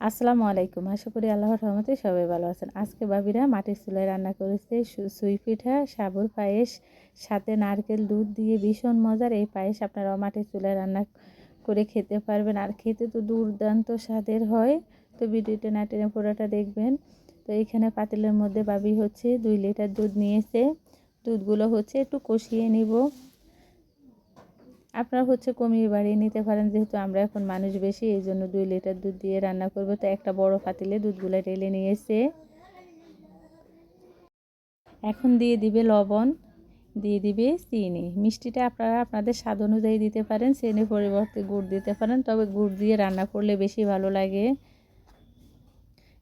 আসসালামু আলাইকুম। আশা করি আল্লাহর রহমতে সবাই ভালো আছেন। আজকে বাবিরা মাটির চুলায় রান্না করেছে সুই পিঠা, সাবুর পায়েস, সাথে নারকেল দুধ দিয়ে ভীষণ মজার এই পায়েস আপনারা মাটির চুলায় রান্না করে খেতে পারবেন। আর খেতে তো দুর্দান্ত স্বাদের হয়। তো ভিডিওটা না টেনে পুরোটা দেখবেন। তো এইখানে পাতিলের মধ্যে বাবি হচ্ছে দুই লিটার দুধ নিয়েছে। দুধগুলো হচ্ছে একটু কষিয়ে নিব। আপনারা হচ্ছে কমিয়ে বাড়িয়ে নিতে পারেন, যেহেতু আমরা এখন মানুষ বেশি, এই জন্য দুই লিটার দুধ দিয়ে রান্না করব। তো একটা বড় পাতিলে দুধগুলো ঢেলে নিয়েছে। এখন দিয়ে দিবে লবণ, দিয়ে দিবে চিনি। মিষ্টিটা আপনারা আপনাদের স্বাদ অনুযায়ী দিতে পারেন চিনির পরিবর্তে গুড় দিতে পারেন, তবে গুড় দিয়ে রান্না করলে বেশি ভালো লাগে।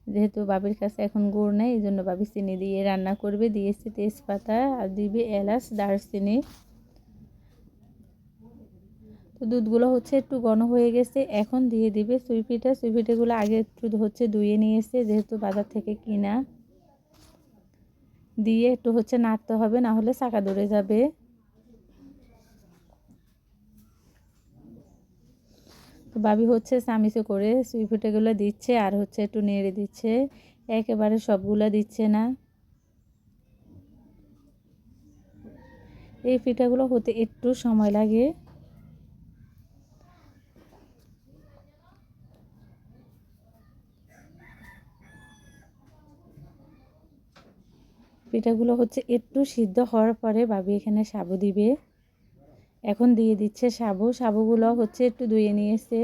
যেহেতু বাবির কাছে এখন গুড় নেই, এই জন্য বাবি চিনি দিয়ে রান্না করবে, দিয়েছে তেজপাতা, আর দিবে এলাচ, দারচিনি। তো দুধগুলো হচ্ছে একটু ঘন হয়ে গেছে। এখন দিয়ে দিবে সুই পিঠা। সুই আগে একটু হচ্ছে ধুয়ে নিয়ে নিয়েছে যেহেতু বাজার থেকে কিনা, দিয়ে একটু হচ্ছে নাড়তে হবে, না হলে চাকা ধরে যাবে। তো বাবি হচ্ছে চামিচে করে সুই পিঠাগুলো দিচ্ছে আর হচ্ছে একটু নেড়ে দিচ্ছে। একেবারে সবগুলো দিচ্ছে না। এই পিঠাগুলো হতে একটু সময় লাগে। পিঠাগুলো হচ্ছে একটু সিদ্ধ হওয়ার পরে বাবি এখানে সাবু দিবে। এখন দিয়ে দিচ্ছে সাবু। সাবুগুলো হচ্ছে একটু ধুয়ে নিয়েছে।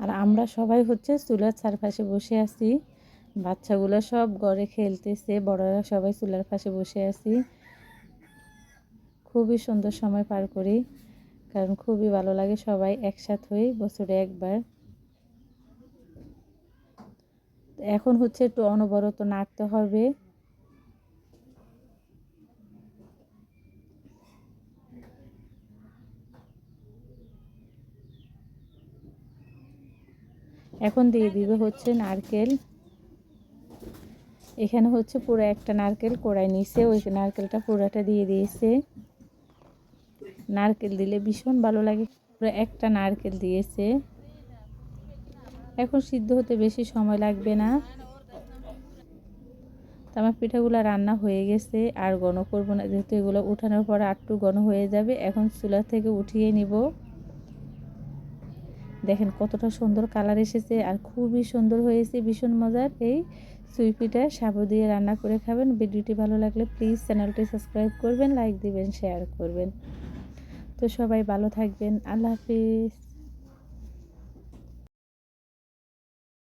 আর আমরা সবাই হচ্ছে চুলার চারপাশে বসে আছি। বাচ্চাগুলো সব ঘরে খেলতেছে, বড়রা সবাই চুলার পাশে বসে আছি। খুবই সুন্দর সময় পার করি, কারণ খুবই ভালো লাগে সবাই একসাথ হই বছরে একবার। এখন হচ্ছে একটু অনবরত নাড়তে হবে। এখন দিয়ে দিবে হচ্ছে নারকেল। এখানে হচ্ছে পুরো একটা নারকেল কোড়াই নিছে, ওই নারকেলটা পুরোটা দিয়ে দিয়েছে। নারকেল দিলে ভীষণ ভালো লাগে, পুরো একটা নারকেল দিয়েছে। এখন সিদ্ধ হতে বেশি সময় লাগবে না। আমার পিঠাগুলো রান্না হয়ে গেছে, আর গণ করব না। যেহেতু এগুলো উঠানোর পর আটটু গণ হয়ে যাবে, এখন চুলা থেকে উঠিয়ে নিব। দেখেন কতটা সুন্দর কালার এসেছে, আর খুবই সুন্দর হয়েছে, ভীষণ মজার। এই সুই পিঠা সাবু দিয়ে রান্না করে খাবেন। ভিডিওটি ভালো লাগলে প্লিজ চ্যানেলটি সাবস্ক্রাইব করবেন, লাইক দিবেন, শেয়ার করবেন। তো সবাই ভালো থাকবেন। আল্লাহ হাফিজ।